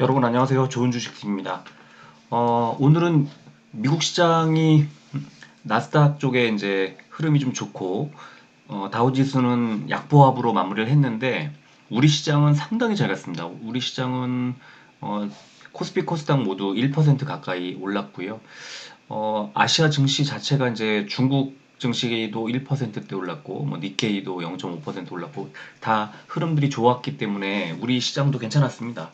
여러분 안녕하세요. 좋은 주식입니다. 어, 오늘은 미국 시장이 나스닥 쪽에 이제 흐름이 좀 좋고 어, 다우 지수는 약보합으로 마무리를 했는데 우리 시장은 상당히 잘 갔습니다. 우리 시장은 어, 코스피 코스닥 모두 1% 가까이 올랐고요. 어, 아시아 증시 자체가 이제 중국 증시도 1%대 올랐고 뭐 니케이도 0.5% 올랐고 다 흐름들이 좋았기 때문에 우리 시장도 괜찮았습니다.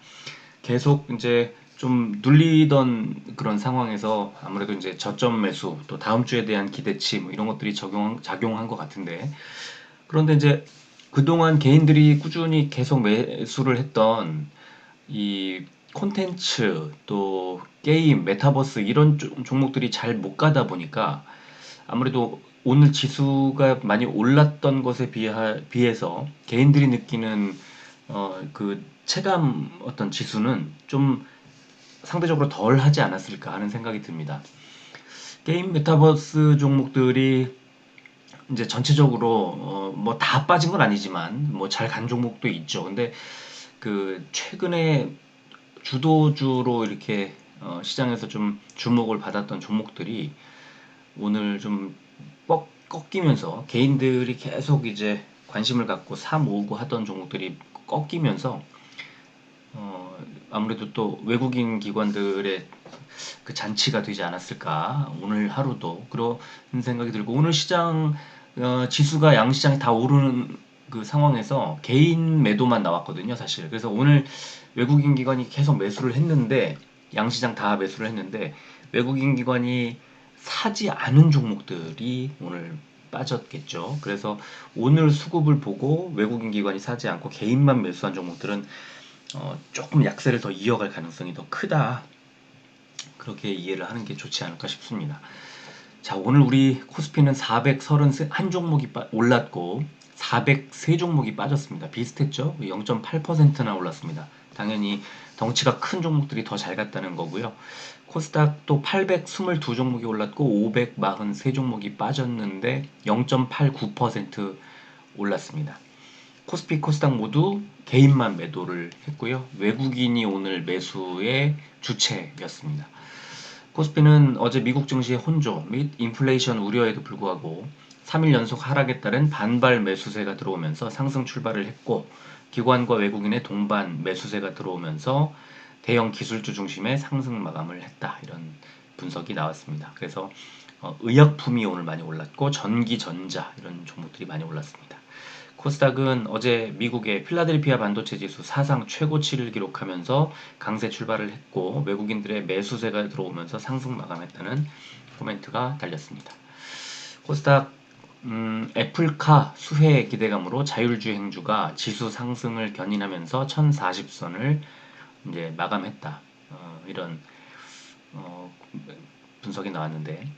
계속 이제 좀 눌리던 그런 상황에서 아무래도 이제 저점 매수 또 다음 주에 대한 기대치 뭐 이런 것들이 적용 작용한 것 같은데. 그런데 이제 그동안 개인들이 꾸준히 계속 매수를 했던 이 콘텐츠 또 게임 메타버스 이런 종목들이 잘 못 가다 보니까 아무래도 오늘 지수가 많이 올랐던 것에 비하, 비해서 개인들이 느끼는 어, 그 체감 어떤 지수는 좀 상대적으로 덜 하지 않았을까 하는 생각이 듭니다. 게임 메타버스 종목들이 이제 전체적으로 어, 뭐 다 빠진 건 아니지만 뭐 잘 간 종목도 있죠. 근데 그 최근에 주도주로 이렇게 어, 시장에서 좀 주목을 받았던 종목들이 오늘 좀 꺾, 꺾이면서 개인들이 계속 이제 관심을 갖고 사 모으고 하던 종목들이 꺾이면서 어, 아무래도 또 외국인 기관들의 그 잔치가 되지 않았을까. 오늘 하루도. 그런 생각이 들고 오늘 시장 어, 지수가 양시장이 다 오르는 그 상황에서 개인 매도만 나왔거든요 사실. 그래서 오늘 외국인 기관이 계속 매수를 했는데 양시장 다 매수를 했는데 외국인 기관이 사지 않은 종목들이 오늘 빠졌겠죠. 그래서 오늘 수급을 보고 외국인 기관이 사지 않고 개인만 매수한 종목들은 어, 조금 약세를 더 이어갈 가능성이 더 크다. 그렇게 이해를 하는 게 좋지 않을까 싶습니다. 자, 오늘 우리 코스피는 431 종목이 올랐고 403 종목이 빠졌습니다. 비슷했죠? 0.8%나 올랐습니다. 당연히 덩치가 큰 종목들이 더 잘 갔다는 거고요. 코스닥도 822 종목이 올랐고 543 종목이 빠졌는데 0.89% 올랐습니다. 코스피 코스닥 모두 개인만 매도를 했고요. 외국인이 오늘 매수의 주체였습니다. 코스피는 어제 미국 증시의 혼조 및 인플레이션 우려에도 불구하고 3일 연속 하락에 따른 반발 매수세가 들어오면서 상승 출발을 했고 기관과 외국인의 동반 매수세가 들어오면서 대형 기술주 중심의 상승 마감을 했다 이런 분석이 나왔습니다. 그래서 어, 의약품이 오늘 많이 올랐고 전기 전자 이런 종목들이 많이 올랐습니다. 코스닥은 어제 미국의 필라델피아 반도체 지수 사상 최고치를 기록하면서 강세 출발을 했고 외국인들의 매수세가 들어오면서 상승 마감했다는 코멘트가 달렸습니다. 코스닥 음, 애플카 수혜 기대감으로 자율주행주가 지수 상승을 견인하면서 1040선을 이제 마감했다. 어, 이런 어, 분석이 나왔는데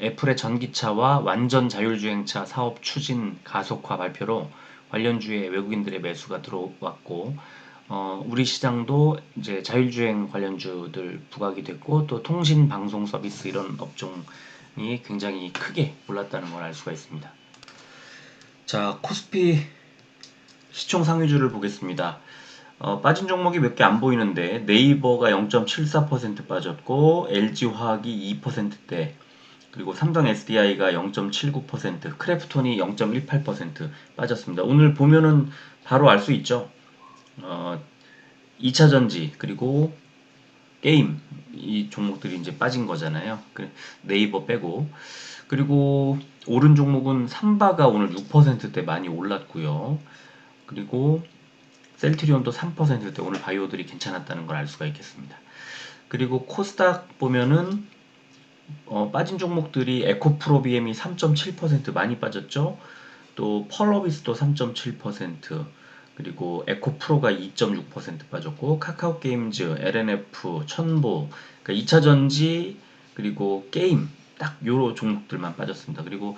애플의 전기차와 완전 자율주행차 사업 추진 가속화 발표로 관련주에 외국인들의 매수가 들어왔고 어, 우리 시장도 이제 자율주행 관련주들 부각이 됐고 또 통신 방송 서비스 이런 업종이 굉장히 크게 올랐다는 걸 알 수가 있습니다. 자 코스피 시총 상위주를 보겠습니다. 어, 빠진 종목이 몇 개 안 보이는데 네이버가 0.74% 빠졌고 LG화학이 2%대 그리고 삼성 SDI가 0.79% 크래프톤이 0.18% 빠졌습니다. 오늘 보면은 바로 알 수 있죠. 어, 2차 전지 그리고 게임 이 종목들이 이제 빠진 거잖아요. 그 네이버 빼고 그리고 오른 종목은 삼바가 오늘 6%대 많이 올랐고요. 그리고 셀트리온도 3%대 오늘 바이오들이 괜찮았다는 걸 알 수가 있겠습니다. 그리고 코스닥 보면은 어, 빠진 종목들이 에코프로비엠이 3.7% 많이 빠졌죠. 또 펄러비스도 3.7% 그리고 에코프로가 2.6% 빠졌고 카카오게임즈, LNF, 천보 그러니까 2차 전지 그리고 게임 딱 요로 종목들만 빠졌습니다. 그리고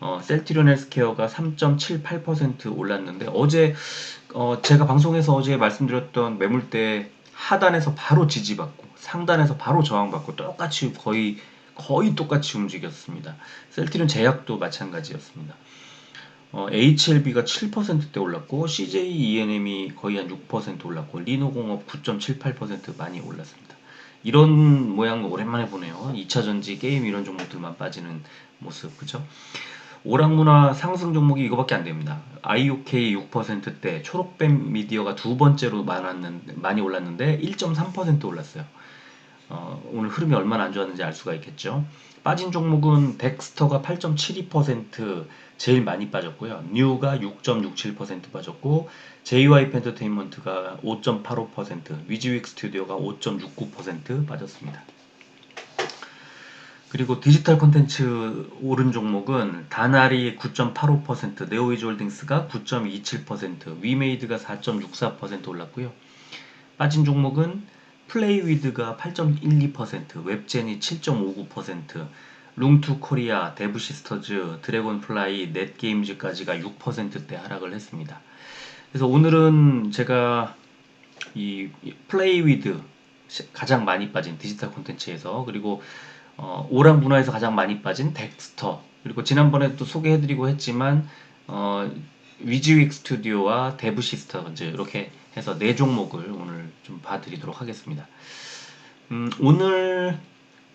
어, 셀트리온 헬스케어가 3.78% 올랐는데 어제 어, 제가 방송에서 어제 말씀드렸던 매물대 하단에서 바로 지지받고 상단에서 바로 저항받고 똑같이 거의 거의 똑같이 움직였습니다. 셀트리온 제약도 마찬가지였습니다. 어, HLB가 7%대 올랐고 CJ ENM이 거의 한 6% 올랐고 리노공업 9.78% 많이 올랐습니다. 이런 모양 오랜만에 보네요. 2차 전지 게임 이런 종목들만 빠지는 모습 그죠? 오락문화 상승 종목이 이거밖에 안 됩니다. IOK 6%대 초록뱀 미디어가 두 번째로 많았는, 많이 올랐는데 1.3% 올랐어요. 어, 오늘 흐름이 얼마나 안 좋았는지 알 수가 있겠죠. 빠진 종목은 덱스터가 8.72% 제일 많이 빠졌고요. 뉴가 6.67% 빠졌고 JYP 엔터테인먼트가 5.85% 위즈윅 스튜디오가 5.69% 빠졌습니다. 그리고 디지털 콘텐츠 오른 종목은 다나리 9.85%, 네오이즈 홀딩스가 9.27%, 위메이드가 4.64% 올랐고요. 빠진 종목은 플레이위드가 8.12%, 웹젠이 7.59%, 룽투 코리아, 데브시스터즈, 드래곤플라이, 넷게임즈까지가 6%대 하락을 했습니다. 그래서 오늘은 제가 이 플레이위드 가장 많이 빠진 디지털 콘텐츠에서 그리고 어, 오락 문화에서 가장 많이 빠진 덱스터 그리고 지난번에 또 소개해드리고 했지만 어, 위즈윅 스튜디오와 데브시스터 이제 이렇게 해서 네 종목을 오늘 좀 봐드리도록 하겠습니다. 음, 오늘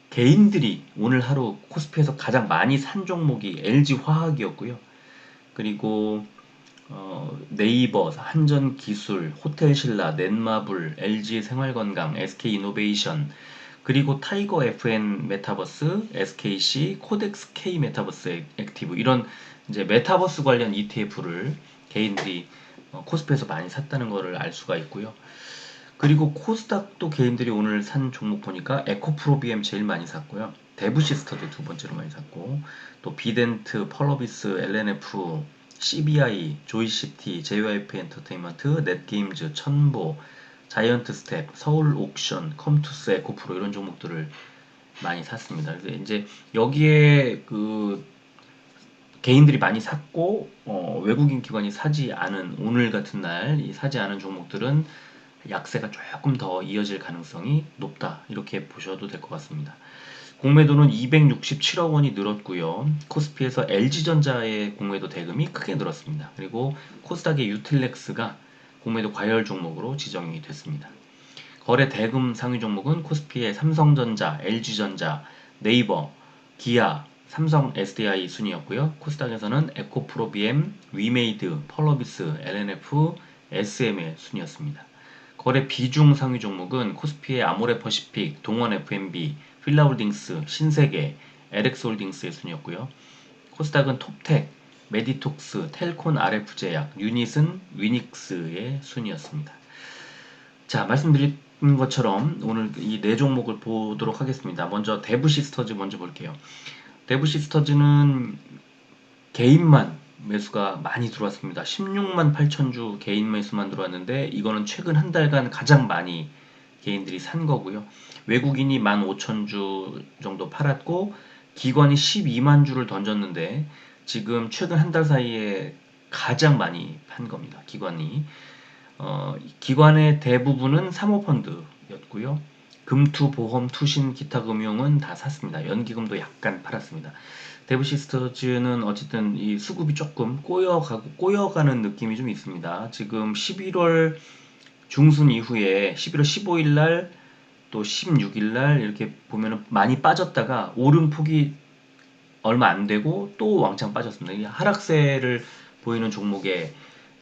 개인들이 오늘 하루 코스피에서 가장 많이 산 종목이 LG 화학이었고요. 그리고 어, 네이버, 한전기술, 호텔신라, 넷마블, LG 생활건강, SK이노베이션, 그리고 타이거 FN 메타버스, SKC, 코덱스 K 메타버스 액티브 이런 이제 메타버스 관련 ETF를 개인들이 어, 코스피에서 많이 샀다는 것을 알 수가 있고요. 그리고 코스닥도 개인들이 오늘 산 종목 보니까 에코프로비엠 제일 많이 샀고요. 데브시스터도 두 번째로 많이 샀고 또 비덴트, 펄러비스, LNF, CBI, 조이시티, JYP 엔터테인먼트, 넷게임즈, 천보, 자이언트 스텝, 서울 옥션, 컴투스, 에코프로 이런 종목들을 많이 샀습니다. 그래서 이제 여기에 그 개인들이 많이 샀고 어, 외국인 기관이 사지 않은 오늘 같은 날이 사지 않은 종목들은 약세가 조금 더 이어질 가능성이 높다 이렇게 보셔도 될 것 같습니다. 공매도는 267억 원이 늘었고요. 코스피에서 LG전자의 공매도 대금이 크게 늘었습니다. 그리고 코스닥의 유틸렉스가 공매도 과열 종목으로 지정이 됐습니다. 거래 대금 상위 종목은 코스피의 삼성전자, LG전자, 네이버, 기아, 삼성 SDI 순이었고요. 코스닥에서는 에코프로비엠, 위메이드, 펄러비스, LNF, SM의 순이었습니다. 거래 비중 상위 종목은 코스피의 아모레퍼시픽, 동원 F&B, 필라홀딩스, 신세계, LX홀딩스의 순이었고요. 코스닥은 톱텍, 메디톡스, 텔콘 RF제약, 유닛은 위닉스의 순이었습니다. 자, 말씀드린 것처럼 오늘 이 네 종목을 보도록 하겠습니다. 먼저 데브시스터즈 먼저 볼게요. 데브시스터즈는 개인만 매수가 많이 들어왔습니다. 16만 8천 주 개인 매수만 들어왔는데 이거는 최근 한 달간 가장 많이 개인들이 산 거고요. 외국인이 1만 5천 주 정도 팔았고 기관이 12만 주를 던졌는데 지금 최근 한 달 사이에 가장 많이 판 겁니다. 기관이. 어, 기관의 대부분은 사모펀드였고요. 금투, 보험, 투신, 기타 금융은 다 샀습니다. 연기금도 약간 팔았습니다. 데브시스터즈는 어쨌든 이 수급이 조금 꼬여가고 꼬여가는 느낌이 좀 있습니다. 지금 11월 중순 이후에 11월 15일 날 또 16일 날 이렇게 보면은 많이 빠졌다가 오른 폭이 얼마 안 되고 또 왕창 빠졌습니다. 이 하락세를 보이는 종목의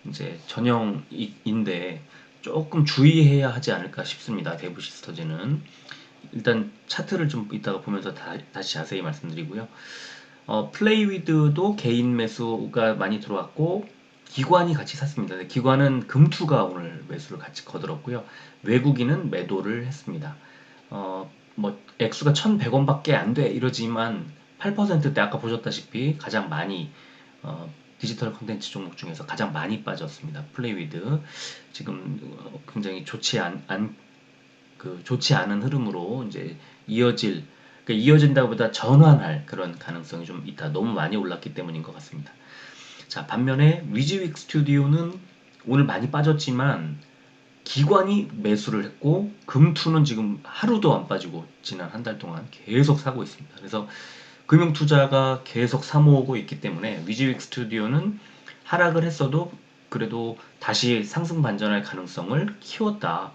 이제 전형인데 조금 주의해야 하지 않을까 싶습니다. 데브시스터즈는 일단 차트를 좀 이따가 보면서 다, 시 자세히 말씀드리고요. 어, 플레이위드도 개인 매수가 많이 들어왔고 기관이 같이 샀습니다. 기관은 금투가 오늘 매수를 같이 거들었고요. 외국인은 매도를 했습니다. 어, 뭐 액수가 1,100원밖에 안 돼 이러지만 8%대 아까 보셨다시피 가장 많이 어, 디지털 컨텐츠 종목 중에서 가장 많이 빠졌습니다. 플레이위드 지금 어, 굉장히 좋지 않, 안, 그 좋지 않은 흐름으로 이제 이어질 그 이어진다보다 전환할 그런 가능성이 좀 있다. 너무 많이 올랐기 때문인 것 같습니다. 자 반면에 위즈윅 스튜디오는 오늘 많이 빠졌지만 기관이 매수를 했고 금투는 지금 하루도 안 빠지고 지난 한 달 동안 계속 사고 있습니다. 그래서 금융 투자가 계속 사모으고 있기 때문에 위즈윅 스튜디오는 하락을 했어도 그래도 다시 상승 반전할 가능성을 키웠다.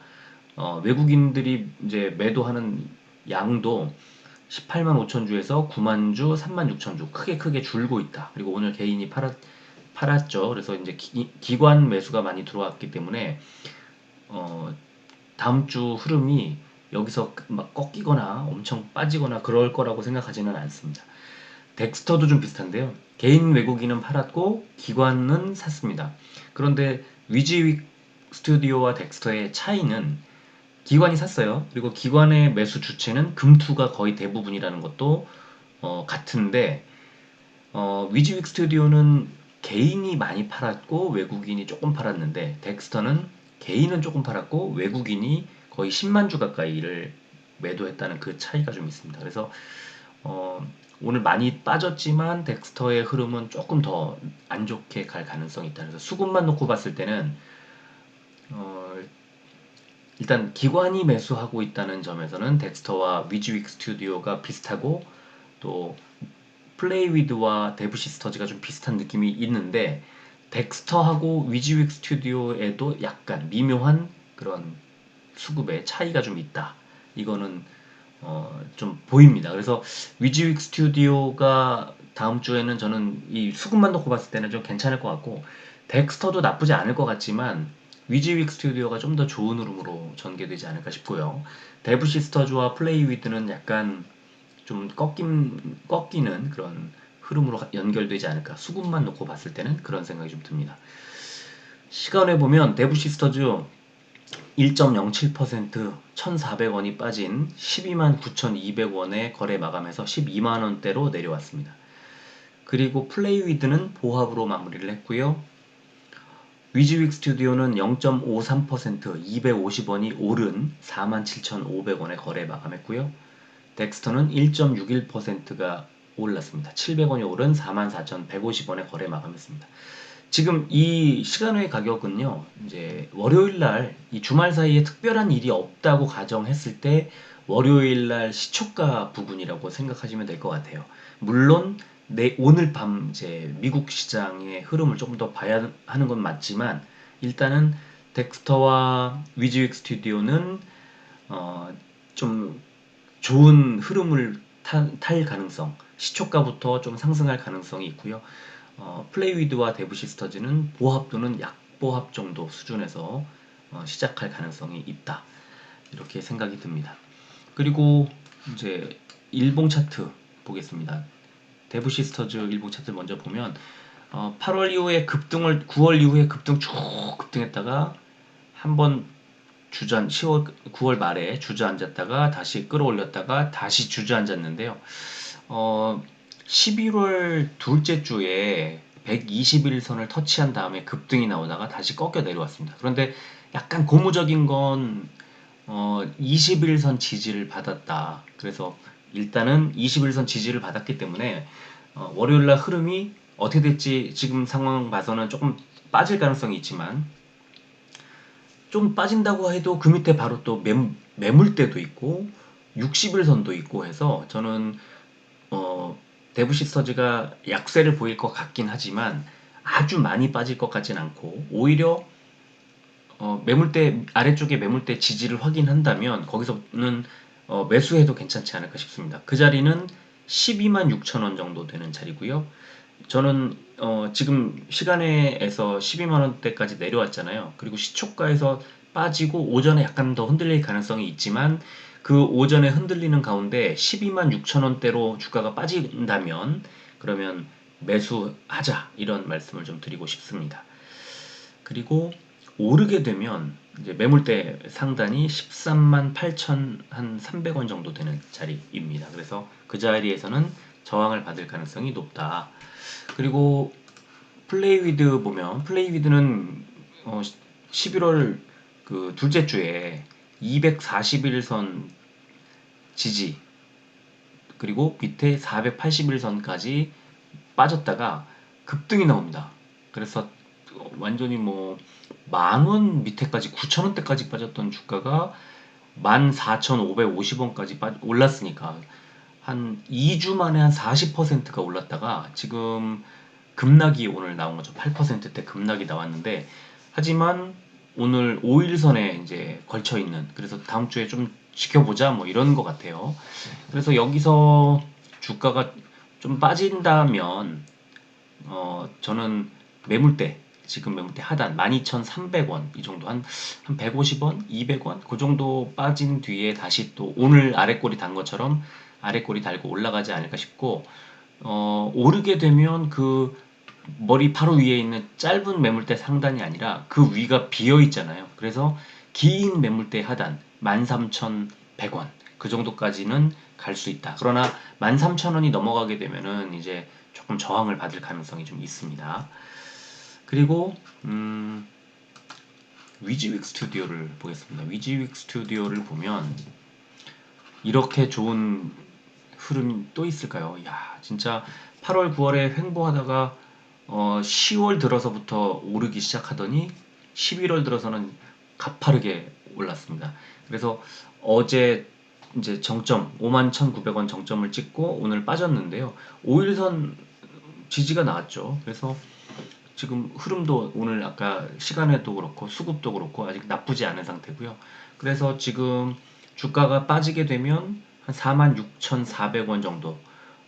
어, 외국인들이 이제 매도하는 양도 18만 5천 주에서 9만 주, 3만 6천 주 크게 크게 줄고 있다. 그리고 오늘 개인이 팔았 팔았죠. 그래서 이제 기, 관 매수가 많이 들어왔기 때문에 어, 다음 주 흐름이 여기서 막 꺾이거나 엄청 빠지거나 그럴 거라고 생각하지는 않습니다. 덱스터도 좀 비슷한데요. 개인 외국인은 팔았고 기관은 샀습니다. 그런데 위지윅 스튜디오와 덱스터의 차이는 기관이 샀어요. 그리고 기관의 매수 주체는 금투가 거의 대부분이라는 것도 어, 같은데 어, 위지윅 스튜디오는 개인이 많이 팔았고 외국인이 조금 팔았는데 덱스터는 개인은 조금 팔았고 외국인이 거의 10만 주 가까이를 매도했다는 그 차이가 좀 있습니다. 그래서 어, 오늘 많이 빠졌지만 덱스터의 흐름은 조금 더 안 좋게 갈 가능성이 있다. 그래서 수급만 놓고 봤을 때는 어, 일단 기관이 매수하고 있다는 점에서는 덱스터와 위즈윅 스튜디오가 비슷하고 또 플레이위드와 데브시스터즈가 좀 비슷한 느낌이 있는데 덱스터하고 위즈윅 스튜디오에도 약간 미묘한 그런 수급의 차이가 좀 있다. 이거는 어, 좀 보입니다. 그래서 위즈윅 스튜디오가 다음 주에는 저는 이 수급만 놓고 봤을 때는 좀 괜찮을 것 같고 덱스터도 나쁘지 않을 것 같지만 위즈윅 스튜디오가 좀 더 좋은 흐름으로 전개되지 않을까 싶고요. 데브 시스터즈와 플레이 위드는 약간 좀 꺾인, 꺾이는 그런 흐름으로 연결되지 않을까. 수급만 놓고 봤을 때는 그런 생각이 좀 듭니다. 시간에 보면 데브 시스터즈 1.07% 1,400원이 빠진 12만 9,200원의 거래 마감에서 12만 원대로 내려왔습니다. 그리고 플레이 위드는 보합으로 마무리를 했고요. 위즈윅 스튜디오는 0.53% 250원이 오른 47,500원에 거래 마감했고요. 덱스터는 1.61%가 올랐습니다. 700원이 오른 44,150원에 거래 마감했습니다. 지금 이 시간의 가격은요, 이제 월요일 날 이 주말 사이에 특별한 일이 없다고 가정했을 때 월요일 날 시초가 부분이라고 생각하시면 될 것 같아요. 물론 내 오늘 밤 이제 미국 시장의 흐름을 조금 더 봐야 하는 건 맞지만 일단은 덱스터와 위즈윅 스튜디오는 어, 좀 좋은 흐름을 타, 탈 가능성 시초가부터 좀 상승할 가능성이 있고요. 어, 플레이위드와 데브 시스터즈는 보합 또는 약보합 정도 수준에서 어, 시작할 가능성이 있다. 이렇게 생각이 듭니다. 그리고 이제 일봉 차트 보겠습니다. 데브 시스터즈 일봉 차트를 먼저 보면 어, 8월 이후에 급등을 9월 이후에 급등 쭉 급등했다가 한번 주전 10월 9월 말에 주저앉았다가 다시 끌어올렸다가 다시 주저앉았는데요. 어, 11월 둘째 주에 121선을 터치한 다음에 급등이 나오다가 다시 꺾여 내려왔습니다. 그런데 약간 고무적인 건 어, 21선 지지를 받았다. 그래서 일단은 21선 지지를 받았기 때문에 어, 월요일날 흐름이 어떻게 될지 지금 상황 봐서는 조금 빠질 가능성이 있지만 좀 빠진다고 해도 그 밑에 바로 또 매, 매물대도 있고 60일선도 있고 해서 저는 어, 데브시스터즈가 약세를 보일 것 같긴 하지만 아주 많이 빠질 것 같진 않고 오히려 어, 매물대 아래쪽에 매물대 지지를 확인한다면 거기서는 어, 매수해도 괜찮지 않을까 싶습니다. 그 자리는 12만 6천 원 정도 되는 자리고요. 저는 어, 지금 시간에서 12만 원대까지 내려왔잖아요. 그리고 시초가에서 빠지고 오전에 약간 더 흔들릴 가능성이 있지만 그 오전에 흔들리는 가운데 12만 6천 원대로 주가가 빠진다면 그러면 매수하자 이런 말씀을 좀 드리고 싶습니다. 그리고 오르게 되면 이제 매물대 상단이 13만 8천 한 300원 정도 되는 자리입니다. 그래서 그 자리에서는 저항을 받을 가능성이 높다. 그리고 플레이위드 보면 플레이위드는 어 11월 그 둘째 주에 241선 지지 그리고 밑에 481선까지 빠졌다가 급등이 나옵니다. 그래서 완전히 뭐 만 원 밑에까지 9천 원대까지 빠졌던 주가가 14,550원까지 올랐으니까 한 2주 만에 한 40%가 올랐다가 지금 급락이 오늘 나온 거죠. 8%대 급락이 나왔는데 하지만 오늘 5일선에 이제 걸쳐 있는 그래서 다음 주에 좀 지켜보자 뭐 이런 것 같아요. 그래서 여기서 주가가 좀 빠진다면 어 저는 매물대 지금 매물대 하단 12,300원 이 정도 한, 한 150원, 200원 그 정도 빠진 뒤에 다시 또 오늘 아래꼬리 단 것처럼 아래꼬리 달고 올라가지 않을까 싶고 어, 오르게 되면 그 머리 바로 위에 있는 짧은 매물대 상단이 아니라 그 위가 비어 있잖아요. 그래서 긴 매물대 하단 13,100원 그 정도까지는 갈 수 있다. 그러나 13,000원이 넘어가게 되면은 이제 조금 저항을 받을 가능성이 좀 있습니다. 그리고 음, 위즈윅 스튜디오를 보겠습니다. 위즈윅 스튜디오를 보면 이렇게 좋은 흐름이 또 있을까요? 야, 진짜 8월, 9월에 횡보하다가 어, 10월 들어서부터 오르기 시작하더니 11월 들어서는 가파르게 올랐습니다. 그래서 어제 이제 정점 51,900원 정점을 찍고 오늘 빠졌는데요. 5일선 지지가 나왔죠. 그래서 지금 흐름도 오늘 아까 시간에도 그렇고 수급도 그렇고 아직 나쁘지 않은 상태고요. 그래서 지금 주가가 빠지게 되면 한 46,400원 정도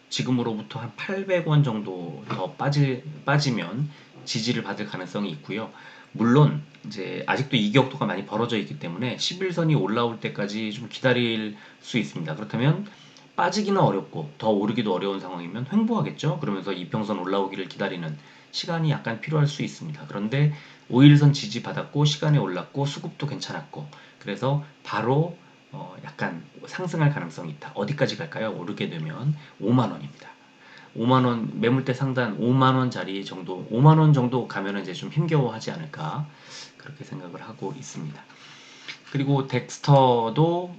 지금으로부터 한 800원 정도 더 빠지, 빠지면 지지를 받을 가능성이 있고요. 물론 이제 아직도 이격도가 많이 벌어져 있기 때문에 11선이 올라올 때까지 좀 기다릴 수 있습니다. 그렇다면 빠지기는 어렵고 더 오르기도 어려운 상황이면 횡보하겠죠. 그러면서 이평선 올라오기를 기다리는 시간이 약간 필요할 수 있습니다. 그런데 5일선 지지 받았고 시간이 올랐고 수급도 괜찮았고 그래서 바로 어 약간 상승할 가능성이 있다. 어디까지 갈까요? 오르게 되면 5만 원입니다. 5만 원 매물대 상단 5만 원짜리 정도 5만 원 정도 가면은 이제 좀 힘겨워 하지 않을까 그렇게 생각을 하고 있습니다. 그리고 덱스터도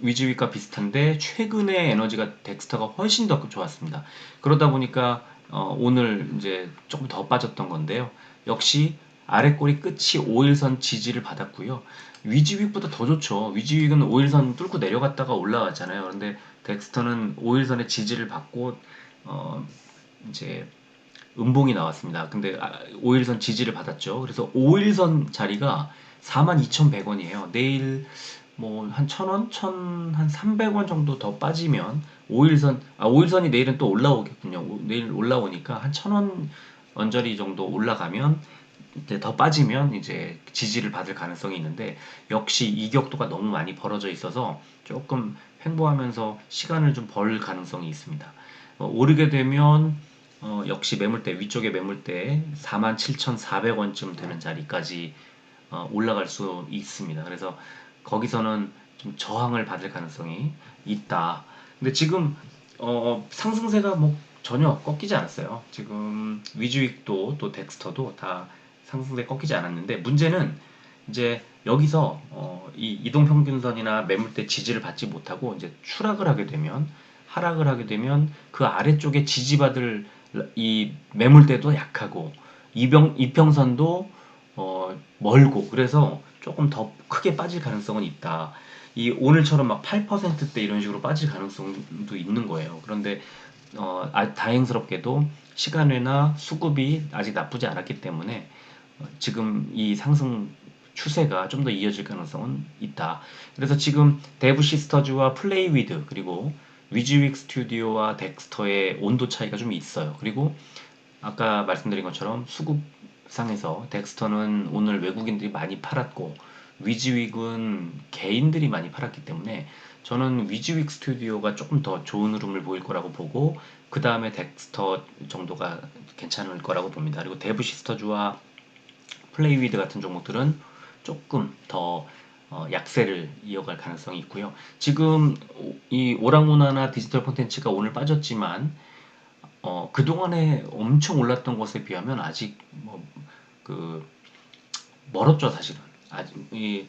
위즈위과 비슷한데 최근에 에너지가 덱스터가 훨씬 더 좋았습니다. 그러다 보니까 어, 오늘 이제 조금 더 빠졌던 건데요. 역시 아래 꼬리 끝이 5일선 지지를 받았고요. 위즈윅보다 더 좋죠. 위즈윅은 5일선 뚫고 내려갔다가 올라왔잖아요. 그런데 덱스터는 5일선의 지지를 받고 어, 이제 음봉이 나왔습니다. 근데 5일선 아, 지지를 받았죠. 그래서 5일선 자리가 42,100원이에요. 내일 뭐 한 1,000원, 1,000한 300원 정도 더 빠지면 5일선 아 5일선이 내일은 또 올라오겠군요. 내일 올라오니까 한 1,000원 언저리 정도 올라가면 더 빠지면 이제 지지를 받을 가능성이 있는데 역시 이격도가 너무 많이 벌어져 있어서 조금 횡보하면서 시간을 좀 벌 가능성이 있습니다. 어, 오르게 되면 어, 역시 매물대 위쪽에 매물대 47,400원쯤 되는 자리까지 어, 올라갈 수 있습니다. 그래서 거기서는 좀 저항을 받을 가능성이 있다. 근데 지금 어, 상승세가 뭐 전혀 꺾이지 않았어요. 지금 위즈윅도 또 덱스터도 다 상승세 꺾이지 않았는데 문제는 이제 여기서 어, 이 이동평균선이나 매물대 지지를 받지 못하고 이제 추락을 하게 되면 하락을 하게 되면 그 아래쪽에 지지받을 이 매물대도 약하고 이병 이평선도 어, 멀고 그래서 조금 더 크게 빠질 가능성은 있다. 이 오늘처럼 막 8%대 이런 식으로 빠질 가능성도 있는 거예요. 그런데 어, 아, 다행스럽게도 시간외나 수급이 아직 나쁘지 않았기 때문에 어, 지금 이 상승 추세가 좀 더 이어질 가능성은 있다. 그래서 지금 데브 시스터즈와 플레이 위드 그리고 위즈윅 스튜디오와 덱스터의 온도 차이가 좀 있어요. 그리고 아까 말씀드린 것처럼 수급 상에서 덱스터는 오늘 외국인들이 많이 팔았고 위즈윅은 개인들이 많이 팔았기 때문에 저는 위즈윅 스튜디오가 조금 더 좋은 흐름을 보일 거라고 보고 그 다음에 덱스터 정도가 괜찮을 거라고 봅니다. 그리고 데브 시스터즈와 플레이위드 같은 종목들은 조금 더 어, 약세를 이어갈 가능성이 있고요. 지금 이 오랑우나나 디지털 콘텐츠가 오늘 빠졌지만 어, 그동안에 엄청 올랐던 것에 비하면 아직 뭐, 그, 멀었죠, 사실은. 아직, 이,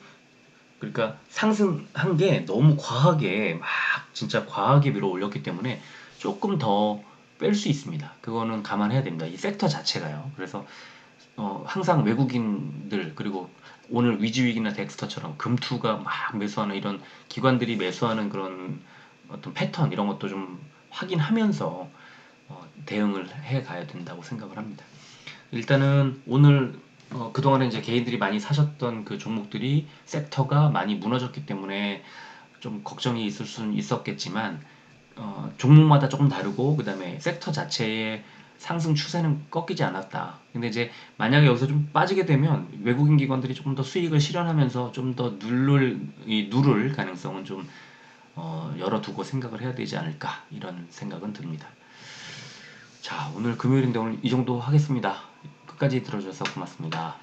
그러니까 상승한 게 너무 과하게, 막, 진짜 과하게 밀어 올렸기 때문에 조금 더 뺄 수 있습니다. 그거는 감안해야 됩니다. 이 섹터 자체가요. 그래서, 어, 항상 외국인들, 그리고 오늘 위즈윅이나 덱스터처럼 금투가 막 매수하는 이런 기관들이 매수하는 그런 어떤 패턴, 이런 것도 좀 확인하면서 어, 대응을 해 가야 된다고 생각을 합니다. 일단은 오늘 어, 그동안에 이제 개인들이 많이 사셨던 그 종목들이 섹터가 많이 무너졌기 때문에 좀 걱정이 있을 수는 있었겠지만 어, 종목마다 조금 다르고 그 다음에 섹터 자체의 상승 추세는 꺾이지 않았다. 근데 이제 만약에 여기서 좀 빠지게 되면 외국인 기관들이 조금 더 수익을 실현하면서 좀 더 누를 이 누를 가능성은 좀 어, 열어두고 생각을 해야 되지 않을까 이런 생각은 듭니다. 자 오늘 금요일인데 오늘 이 정도 하겠습니다. 끝까지 들어주셔서 고맙습니다.